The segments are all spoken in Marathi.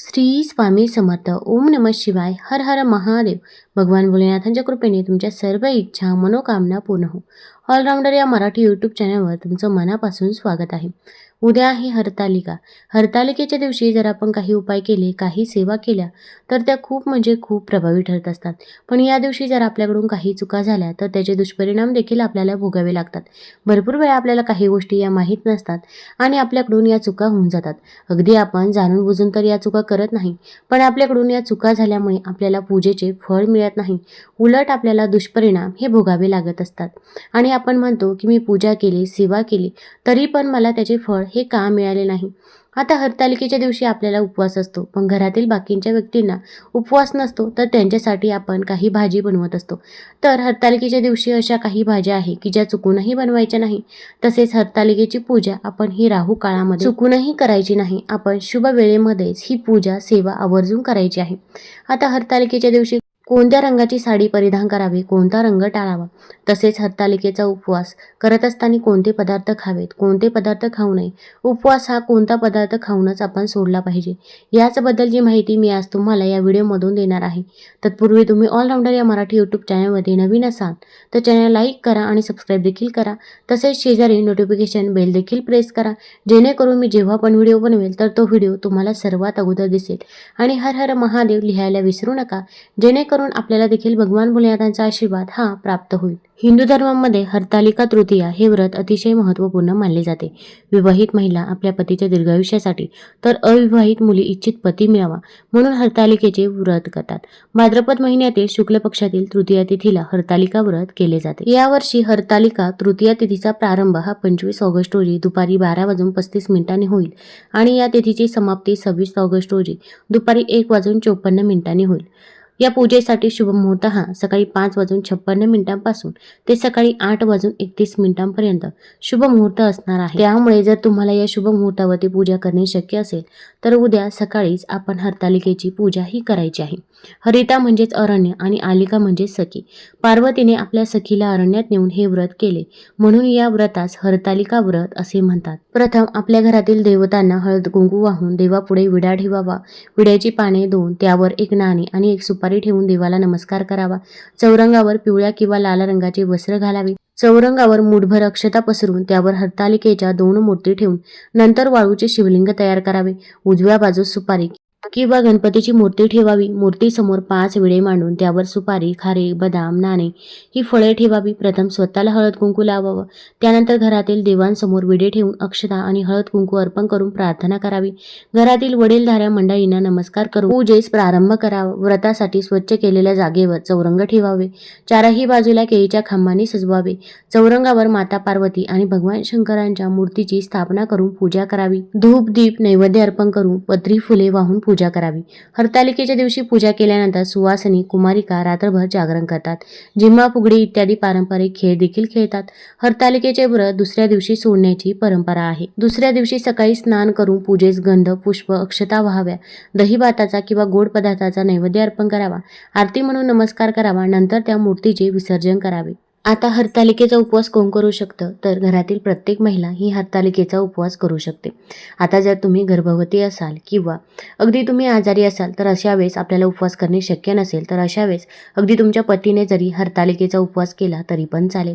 श्री स्वामी समर्थ. ओम नम शिवाय. हर हर महादेव. भगवान भोलेनाथांच्या कृपेने तुमच्या सर्व इच्छा मनोकामना पूर्ण हो. ऑलराऊंडर या मराठी यूट्यूब चॅनलवर तुमचं मनापासून स्वागत आहे. उद्या आहे हरतालिका. हरतालिकेच्या दिवशी जर आपण काही उपाय केले काही सेवा केल्या तर त्या खूप म्हणजे खूप प्रभावी ठरत असतात. पण या दिवशी जर आपल्याकडून काही चुका झाल्या तर त्याचे दुष्परिणाम देखील आपल्याला भोगावे लागतात. भरपूर वेळा आपल्याला काही गोष्टी या माहीत नसतात आणि आपल्याकडून या चुका होऊन जातात. अगदी आपण जाणून बुजून तर या चुका करत नाही पण आपल्याकडून या चुका झाल्यामुळे आपल्याला पूजेचे फळ मिळत नाही. उलट आपल्याला दुष्परिणाम हे भोगावे लागत असतात. आणि आपण म्हणतो की मी पूजा केली सेवा केली तरी पण मला त्याचे फळ हे का मिळाले नाही? आता हरतालिकेच्या दिवशी आपल्याला उपवास असतो. पण घरातील बाकींच्या व्यक्तींना उपवास नसतो तर त्यांच्यासाठी आपण काही भाजी बनवत असतो. तर हरतालिकेच्या दिवशी अशा काही भाज्या आहे की ज्या चुकूनही बनवायच्या नाही. तसेच हरतालिकेची पूजा आपण ही राहू काळामध्ये चुकूनही करायची नाही. आपण शुभ वेळेमध्येच ही पूजा सेवा आवर्जून करायची आहे. आता हरतालिकेच्या दिवशी कोणत्या रंगाची साडी परिधान करावी? कोणता रंग टाळावा? तसेच हरतालिकेचा उपवास. करत असताना कोणते पदार्थ खावेत? कोणते पदार्थ खाऊ नये? उपवास हा कोणता पदार्थ खाऊनच आपण सोडला पाहिजे? याचबद्दलची माहिती मी आज तुम्हाला या व्हिडिओमधून देणार आहे. तत्पूर्वी तुम्ही ऑलराऊंडर या मराठी यूट्यूब चॅनलमध्ये नवीन असाल तर चॅनल लाईक करा आणि सबस्क्राईब देखील करा. तसेच शेजारी नोटिफिकेशन बेल देखील प्रेस करा. जेणेकरून मी जेव्हा पण व्हिडिओ बनवेल तर तो व्हिडिओ तुम्हाला सर्वात अगोदर दिसेल. आणि हर हर महादेव लिहायला विसरू नका. जेणेकरून आपल्याला देखील भगवान भोलेनाथांचा आशीर्वाद हा प्राप्त होईल. हिंदू धर्मामध्ये हरतालिका तृतीया हे व्रत अतिशय महत्त्वपूर्ण मानले जाते. विवाहित महिला आपल्या पतीच्या दीर्घायुष्यासाठी तर अविवाहित मुली इच्छित पती मिळावा म्हणून हरतालिकेचे व्रत करतात. भाद्रपद महिन्यातील शुक्ल पक्षातील तृतीया तिथीला हरतालिका व्रत केले जाते. यावर्षी हरतालिका तृतीया तिथीचा प्रारंभ हा पंचवीस ऑगस्ट रोजी दुपारी बारा वाजून पस्तीस मिनिटांनी होईल आणि या तिथीची समाप्ती सव्वीस ऑगस्ट रोजी दुपारी एक वाजून चोपन्न मिनिटांनी होईल. या पूजेसाठी शुभ मुहूर्त हा. सकाळी पाच वाजून छप्पन्न मिनिटांपासून ते सकाळी आठ वाजून एकतीस मिनिटांपर्यंत शुभ मुहूर्त असणार आहे. त्यामुळे जर तुम्हाला या शुभ मुहूर्तावरती पूजा करणे शक्य असेल तर उद्या सकाळीच आपण हरतालिकेची पूजा ही करायची आहे. हरिता म्हणजेच अरण्य आणि आलिका म्हणजेच सखी. पार्वतीने आपल्या सखीला अरण्यात नेऊन हे व्रत केले. म्हणून या व्रतास हरतालिका व्रत असे म्हणतात. प्रथम आपल्या घरातील देवतांना हळद कुंकू वाहून देवापुढे विडा ठेवावा. विड्याची पाने धुवून त्यावर एक नाणे आणि एक सुपारी ठेवून देवाला नमस्कार करावा. चौरंगावर पिवळ्या किंवा लाल रंगाचे वस्त्र घालावे. चौरंगावर मूठभर अक्षता पसरून त्यावर हरतालिकेच्या दोन मूर्ती ठेवून नंतर वाळूचे शिवलिंग तयार करावे. उजव्या बाजूस सुपारी किंवा गणपतीची मूर्ती ठेवावी. मूर्तीसमोर पाच विडे मांडून त्यावर सुपारी खारे बदाम नाणे ही फळे ठेवावी. प्रथम स्वतःला हळद कुंकू लावावं. त्यानंतर घरातील देवांसमोर विडे ठेवून अक्षता आणि हळद कुंकू अर्पण करून प्रार्थना करावी. घरातील वडीलधाऱ्या मंडळींना नमस्कार करून पूजेस प्रारंभ करावा. व्रतासाठी स्वच्छ केलेल्या जागेवर चौरंग ठेवावे. चारही बाजूला केळीच्या खांबांनी सजवावे. चौरंगावर माता पार्वती आणि भगवान शंकरांच्या मूर्तीची स्थापना करून पूजा करावी. धूप दीप नैवेद्य अर्पण करून पत्री फुले वाहून पूजा पूजा करावी. हरतालिकेच्या दिवशी पूजा केल्यानंतर सुवासिनी कुमारिका रात्रभर जागरण करतात. जिम्मा फुगडी इत्यादी पारंपरिक खेळ देखील खेळतात. हरतालिकेचे व्रत दुसऱ्या दिवशी सोडण्याची परंपरा आहे. दुसऱ्या दिवशी सकाळी स्नान करून पूजेस गंध पुष्प अक्षता व्हाव्या. दही भाताचा किंवा गोड पदार्थाचा नैवेद्य अर्पण करावा. आरती म्हणून नमस्कार करावा. नंतर त्या मूर्तीचे विसर्जन करावे. आता हरतालिकेचा उपवास कोण करू शकतं? तर घरातील प्रत्येक महिला ही हरतालिकेचा उपवास करू शकते. आता जर तुम्ही गर्भवती असाल किंवा अगदी तुम्ही आजारी असाल तर अशा वेळेस आपल्याला उपवास करणे शक्य नसेल तर अशा वेळेस अगदी तुमच्या पतीने जरी हरतालिकेचा उपवास केला तरी पण चालेल.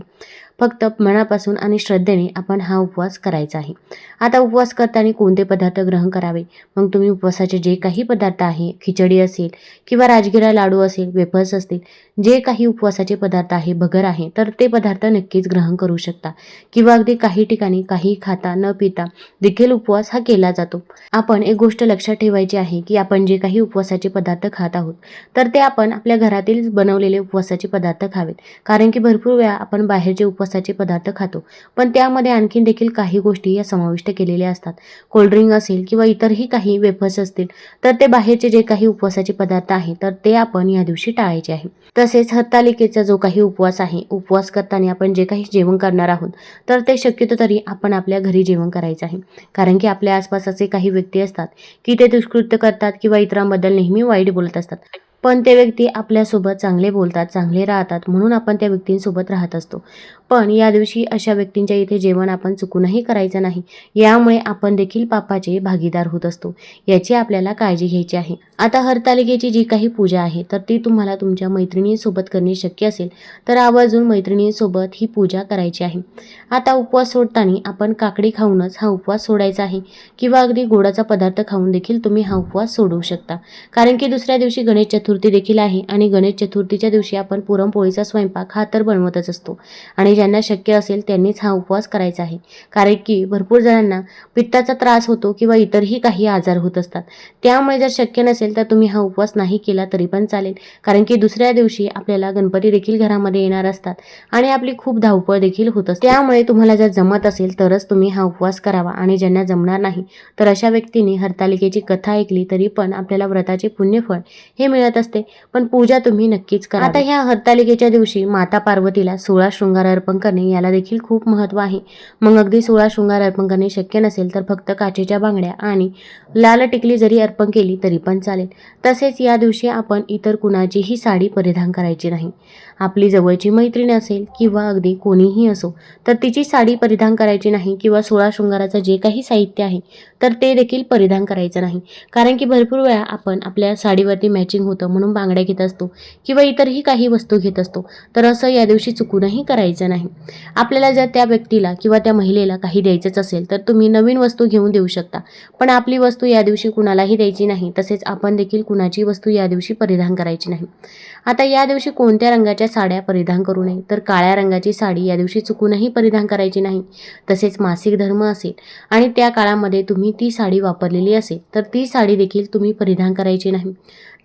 फक्त मनापासून आणि श्रद्धेने आपण हा उपवास करायचा आहे. आता उपवास करताना कोणते पदार्थ ग्रहण करावे? मग तुम्ही उपवासाचे जे काही पदार्थ आहे खिचडी असेल किंवा राजगिरा लाडू असेल वेफर्स असतील जे काही उपवासाचे पदार्थ आहे भगर आहे तर ते पदार्थ नक्कीच ग्रहण करू शकता. किंवा अगदी काही ठिकाणी काही खाता न पिता देखील उपवास हा केला जातो. आपण एक गोष्ट लक्षात ठेवायची आहे की आपण जे काही उपवासाचे पदार्थ खात आहोत तर ते आपण आपल्या घरातील बनवलेले उपवासाचे पदार्थ खावेत. कारण की भरपूर वेळा आपण बाहेरचे उपवासाचे पदार्थ खातो. पण त्यामध्ये आणखीन देखील काही गोष्टी या समाविष्ट केलेल्या असतात. कोल्ड्रिंक असेल किंवा इतरही काही वेफर्स असतील तर ते बाहेरचे जे काही उपवासाचे पदार्थ आहे तर ते आपण या दिवशी टाळायचे आहे. तसेच हरतालिकेचा जो काही उपवास आहे उपवास करताना आपण जे काही जेवण करणार आहोत तर ते शक्यतो तरी आपण आपल्या घरी जेवण करायचं आहे. कारण की आपल्या आसपास असे काही व्यक्ती असतात की ते दुष्कृत्य करतात किंवा इतरांबद्दल नेहमी वाईट बोलत असतात. पण ते व्यक्ती आपल्यासोबत चांगले बोलतात चांगले राहतात म्हणून आपण त्या व्यक्तींसोबत राहत असतो. पण या दिवशी अशा व्यक्तींच्या इथे जेवण आपण चुकूनही करायचं नाही. यामुळे आपण देखील पापाचे भागीदार होत असतो. याची आपल्याला काळजी घ्यायची आहे. आता हरतालिकेची जी काही पूजा आहे तर ती तुम्हाला तुमच्या मैत्रिणींसोबत करणे शक्य असेल तर आवर्जून मैत्रिणींसोबत ही पूजा करायची आहे. आता उपवास सोडताना आपण काकडी खाऊनच हा उपवास सोडायचा आहे किंवा अगदी गोडाचा पदार्थ खाऊन देखील तुम्ही हा उपवास सोडवू शकता. कारण की दुसऱ्या दिवशी गणेश चतुर्थी देखील आहे आणि गणेश चतुर्थीच्या दिवशी आपण पुरणपोळीचा स्वयंपाक हा तर बनवतच असतो. आणि ज्यांना शक्य असेल त्यांनीच हा उपवास करायचा आहे. कारण की भरपूर जणांना पित्ताचा त्रास होतो किंवा इतरही काही आजार होत असतात. त्यामुळे जर शक्य नसेल तर तुम्ही हा उपवास नाही केला तरी पण चालेल. कारण की दुसऱ्या दिवशी आपल्याला गणपती देखील घरामध्ये येणार असतात आणि आपली खूप धावपळ देखील होत असते. त्यामुळे तुम्हाला जर जमत असेल तरच तुम्ही हा उपवास करावा आणि ज्यांना जमणार नाही तर अशा व्यक्तीने हरतालिकेची कथा ऐकली तरी पण आपल्याला व्रताचे पुण्यफळ हे मिळत असते पण पूजा तुम्ही नक्कीच करा. आता ह्या हरतालिकेच्या दिवशी माता पार्वतीला सोळा शृंगार अर्पण करणे याला देखील खूप महत्त्व आहे. मग अगदी सोळा शृंगार अर्पण करणे शक्य नसेल तर फक्त काचेच्या बांगड्या आणि लाल टिकली जरी अर्पण केली तरी पण चालेल. तसेच या दिवशी आपण इतर कुणाचीही साडी परिधान करायची नाही. आपली जवळची मैत्रीण असेल किंवा अगदी कोणीही असो तर तिची साडी परिधान करायची नाही किंवा सोळा शृंगाराचं जे काही साहित्य आहे तर ते देखील परिधान करायचं नाही. कारण की भरपूर वेळा आपण आपल्या साडीवरती मॅचिंग होतं म्हणून बांगड्या घेत असतो किंवा इतरही काही वस्तू घेत असतो तर असं या दिवशी चुकूनही करायचं नाही. आपल्याला जर त्या व्यक्तीला किंवा त्या महिलेला काही द्यायचंच असेल तर तुम्ही नवीन वस्तू घेऊन देऊ शकता. पण आपली वस्तू या दिवशी कुणालाही द्यायची नाही तसेच आपण देखील कुणाची वस्तू या दिवशी परिधान करायची नाही. आता या दिवशी कोणत्या रंगाच्या साड्या परिधान करू नये? तर काळ्या रंगाची साडी या दिवशी चुकूनही परिधान करायची नाही. तसेच मासिक धर्म असेल आणि त्या काळामध्ये तुम्ही ती साडी वापरलेली असेल तर ती साडी देखील तुम्ही परिधान करायची नाही.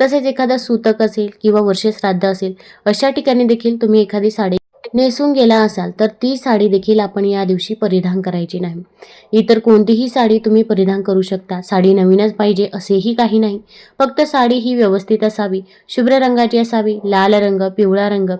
तसेच एखादा सूतक असेल किंवा वर्षश्राद्ध असेल अशा ठिकाणी देखील तुम्ही एखादी साडी नेसून गेला असाल तर ती साडी देखील आपण या दिवशी परिधान करायची नाही. इतर कोणतीही साडी तुम्ही परिधान करू शकता. साडी नवीनच पाहिजे असेही काही नाही. फक्त साडी ही व्यवस्थित असावी. शुभ्र रंगाची असावी लाल रंग पिवळा रंग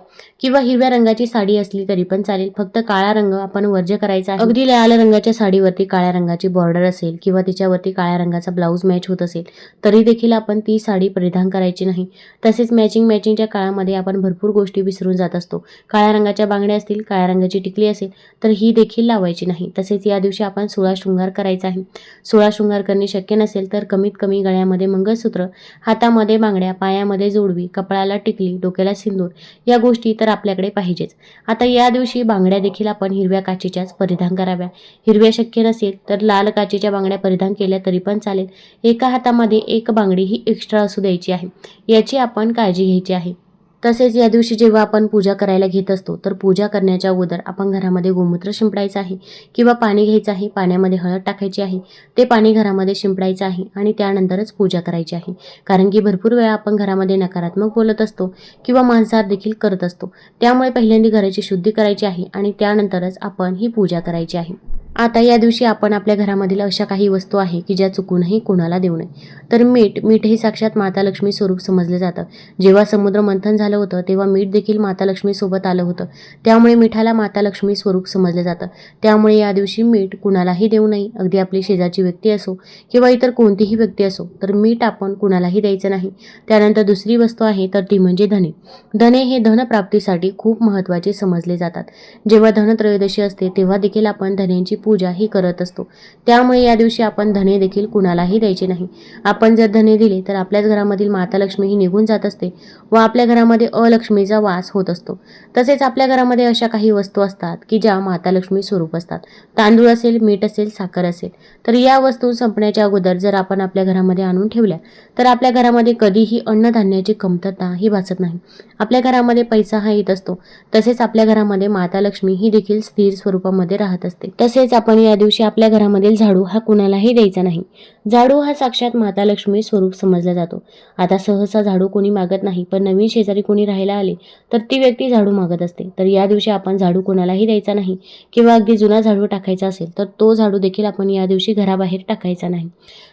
किंवा हिरव्या रंगाची साडी असली तरी पण चालेल. फक्त काळा रंग आपण वर्ज्य करायचा आहे. अगदी लाल रंगाच्या साडीवरती काळ्या रंगाची बॉर्डर असेल किंवा तिच्यावरती काळ्या रंगाचा ब्लाऊज मॅच होत असेल तरी देखील आपण ती साडी परिधान करायची नाही. तसेच मॅचिंग मॅचिंगच्या काळामध्ये आपण भरपूर गोष्टी विसरून जात असतो. काळ्या रंगाच्या बांगड्या असतील काळ्या रंगाची टिकली असेल तर ही देखील लावायची नाही. तसेच या दिवशी आपण सोळा शृंगार करायचा आहे. सोळा शृंगार करणे शक्य नसेल तर कमीत कमी गळ्यामध्ये मंगळसूत्र हातामध्ये बांगड्या पायामध्ये जोडवी कपाळाला टिकली डोक्याला सिंदूर या गोष्टी तर आपल्याकडे पाहिजेच. आता या दिवशी बांगड्या देखील आपण हिरव्या काचेच्याच परिधान कराव्या. हिरव्या शक्य नसेल तर लाल काचेच्या बांगड्या परिधान केल्या तरी पण चालेल. एका हातामध्ये एक बांगडी ही एक्स्ट्रा असू द्यायची आहे. याची आपण काळजी घ्यायची आहे. तसेच या दिवशी जेव्हा आपण पूजा करायला घेत असतो तर पूजा करण्याच्या अगोदर आपण घरामध्ये गोमूत्र शिंपडायचं आहे किंवा पाणी घ्यायचं आहे पाण्यामध्ये हळद टाकायची आहे ते पाणी घरामध्ये शिंपडायचं आहे आणि त्यानंतरच पूजा करायची आहे. कारण की भरपूर वेळा आपण घरामध्ये नकारात्मक बोलत असतो किंवा मांसाहार देखील करत असतो. त्यामुळे पहिल्यांदा घराची शुद्धी करायची आहे आणि त्यानंतरच आपण ही पूजा करायची आहे. आता या दिवशी आपण आपल्या घरामधील अशा काही वस्तू आहे की ज्या चुकूनही कोणाला देऊ नये. तर मीठ मीठ हे साक्षात माता लक्ष्मी स्वरूप समजले जातं. जेव्हा समुद्र मंथन झालं होतं तेव्हा मीठ देखील माता लक्ष्मीसोबत आलं होतं. त्यामुळे मिठाला माता लक्ष्मी स्वरूप समजलं जातं. त्यामुळे या दिवशी मीठ कुणालाही देऊ नये. अगदी आपली शेजारची व्यक्ती असो किंवा इतर कोणतीही व्यक्ती असो तर मीठ आपण कुणालाही द्यायचं नाही. त्यानंतर दुसरी वस्तू आहे तर ती म्हणजे धने. धने हे धनप्राप्तीसाठी खूप महत्त्वाचे समजले जातात. जेव्हा धनत्रयोदशी असते तेव्हा देखील आपण धन्यांची पूजा ही करत असतो. त्यामुळे या दिवशी आपण धने देखील कुणालाही द्यायचे नाही. आपण जर धने दिले तर आपल्याच घरामधील माता लक्ष्मी ही निघून जात असते व आपल्या घरामध्ये अलक्ष्मीचा वास होत असतो. तसेच आपल्या घरामध्ये अशा काही वस्तू असतात की ज्या माता लक्ष्मी स्वरूप असतात. तांदूळ असेल मीठ असेल साखर असेल. तर या वस्तू संपण्याच्या अगोदर जर आपण आपल्या घरामध्ये आणून ठेवल्या तर आपल्या घरामध्ये कधीही अन्नधान्याची कमतरता ही भासत नाही. आपल्या घरामध्ये पैसा हा येत असतो. तसेच आपल्या घरामध्ये माता लक्ष्मी ही देखील स्थिर स्वरूपामध्ये राहत असते. तसेच आपण या दिवशी आपल्या घरामधील झाडू हा कुणालाही द्यायचा नाही. झाडू हा साक्षात माता लक्ष्मी स्वरूप समजला जातो. आता सहसा झाडू कोणी मागत नाही पण नवीन शेजारी कोणी राहायला आले तर ती व्यक्ती झाडू मागत असते. तर या दिवशी आपण झाडू कोणालाही द्यायचा नाही किंवा अगदी जुना झाडू टाकायचा असेल तर तो झाडू देखील आपण या दिवशी घराबाहेर टाकायचा नाही.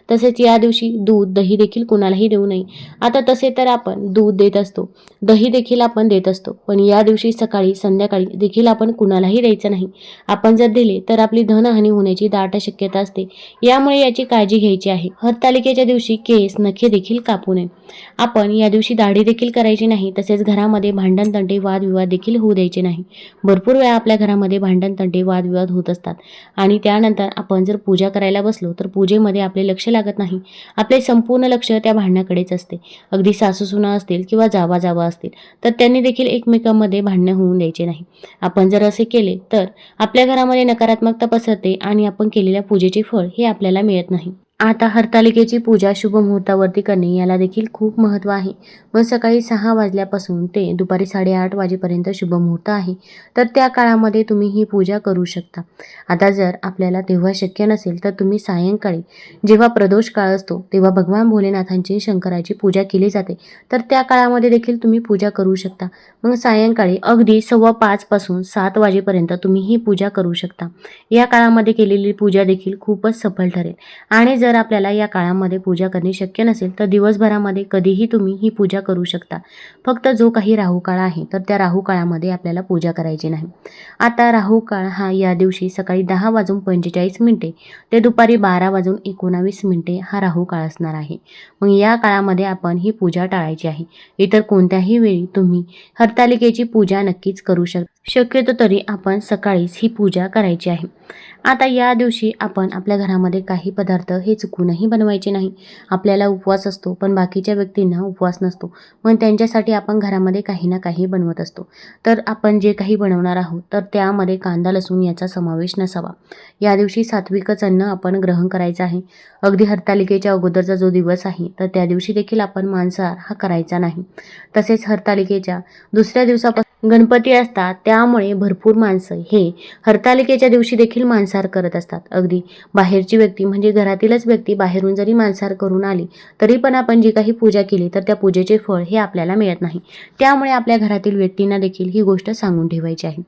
तसेच या दिवशी दूध दही देखील कोणालाही देऊ नये. आता तसे तर आपण दूध देत असतो दही देखील आपण देत असतो पण या दिवशी सकाळी संध्याकाळी देखील आपण कुणालाही द्यायचं नाही. आपण जर दिले तर आपली धनहानी होण्याची दाट शक्यता असते. यामुळे याची काळजी घ्यायची करायची आहे. हरतालिकेच्या दिवशी केस नखे देखील कापू नये. आपण या दिवशी दाढी देखील करायची नाही तसेच घरामध्ये भांडण तंटे वादविवाद देखील होऊ द्यायचे नाही. भरपूर वेळा आपल्या घरामध्ये भांडण तंटे वादविवाद होत असतात. आणि त्यानंतर आपण जर पूजा करायला बसलो तर पूजेमध्ये आपले लक्ष लागत नाही. आपले संपूर्ण लक्ष त्या भांडणाकडेच असते. अगदी सासूसुना असतील किंवा जावा जावा असतील तर त्यांनी देखील एकमेकांमध्ये भांडणं होऊन द्यायचे नाही. आपण जर असे केले तर आपल्या घरामध्ये नकारात्मकता पसरते आणि आपण केलेल्या पूजेचे फळ हे आपल्याला मिळत नाही. आता हरतालिकेची पूजा शुभ मुहूर्तावरती करणे याला देखील खूप महत्त्व आहे. मग सकाळी सहा वाजल्यापासून ते दुपारी साडेआठ वाजेपर्यंत शुभ मुहूर्त आहे. तर त्या काळामध्ये तुम्ही ही पूजा करू शकता. आता जर आपल्याला तेव्हा शक्य नसेल तर तुम्ही सायंकाळी जेव्हा प्रदोष काळ असतो तेव्हा भगवान भोलेनाथांची शंकराची पूजा केली जाते. तर त्या काळामध्ये देखील तुम्ही पूजा करू शकता. मग सायंकाळी अगदी सव्वा पाचपासून सात वाजेपर्यंत तुम्ही ही पूजा करू शकता. या काळामध्ये केलेली पूजा देखील खूपच सफल ठरेल. आणि जर आपल्याला या काळामध्ये पूजा करणे शक्य नसेल तर दिवसभरामध्ये कधीही तुम्ही ही पूजा करू शकता. फक्त जो काही राहू काळ आहे तर त्या राहू काळामध्ये आपल्याला पूजा करायची नाही. आता राहू काळ हा या दिवशी सकाळी दहा वाजून पंचेचाळीस मिनिटे ते दुपारी बारा वाजून एकोणावीस मिनिटे हा राहू काळ असणार आहे. मग या काळामध्ये आपण ही पूजा टाळायची आहे. इतर कोणत्याही वेळी तुम्ही हरतालिकेची पूजा नक्कीच करू शक शक्यतो तरी आपण सकाळीच ही पूजा करायची आहे. आता या दिवशी आपण आपल्या घरामध्ये काही पदार्थ हे चुकूनही बनवायचे नाही. आपल्याला उपवास असतो पण बाकीच्या व्यक्तींना उपवास नसतो. मग त्यांच्यासाठी आपण घरामध्ये काही ना काही बनवत असतो. तर आपण जे काही बनवणार आहोत तर त्यामध्ये कांदा लसूण याचा समावेश नसावा. या दिवशी सात्विकच अन्न आपण ग्रहण करायचं आहे. अगदी हरतालिकेच्या अगोदरचा जो दिवस आहे तर त्या दिवशी देखील आपण मांसाहार हा करायचा नाही. तसेच हरतालिकेच्या दुसऱ्या दिवसापासून गणपती असतात त्यामुळे भरपूर माणसं हे हरतालिकेच्या दिवशी देखील मांसाहार करत असतात. अगदी बाहेरची व्यक्ती म्हणजे घरातीलच व्यक्ती बाहेरून जरी मांसाहार करून आली तरी पण आपण जी काही पूजा केली तर त्या पूजेचे फळ हे आपल्याला मिळत नाही. त्यामुळे आपल्या घरातील व्यक्तींना देखील ही गोष्ट सांगून ठेवायची आहे.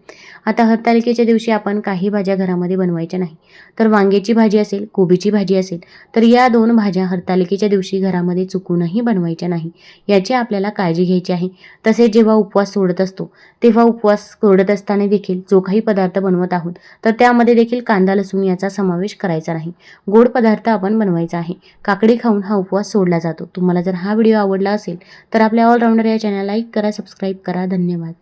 आता हरतालिकेच्या दिवशी आपण काही भाज्या घरामध्ये बनवायच्या नाही. तर वांग्याची भाजी असेल कोबीची भाजी असेल तर या दोन भाज्या हरतालिकेच्या दिवशी घरामध्ये चुकूनही बनवायच्या नाही. याची आपल्याला काळजी घ्यायची आहे. तसेच जेव्हा उपवास सोडत असतो तेव्हा उपवास सोडत असताना देखील जो काही पदार्थ बनवत आहोत तर त्यामध्ये देखील कांदा लसूण याचा समावेश करायचा नाही. गोड पदार्थ आपण बनवायचा आहे. काकडी खाऊन हा उपवास सोडला जातो. तुम्हाला जर हा व्हिडिओ आवडला असेल तर आपल्या ऑलराऊंडर या चॅनल लाईक करा सबस्क्राईब करा. धन्यवाद.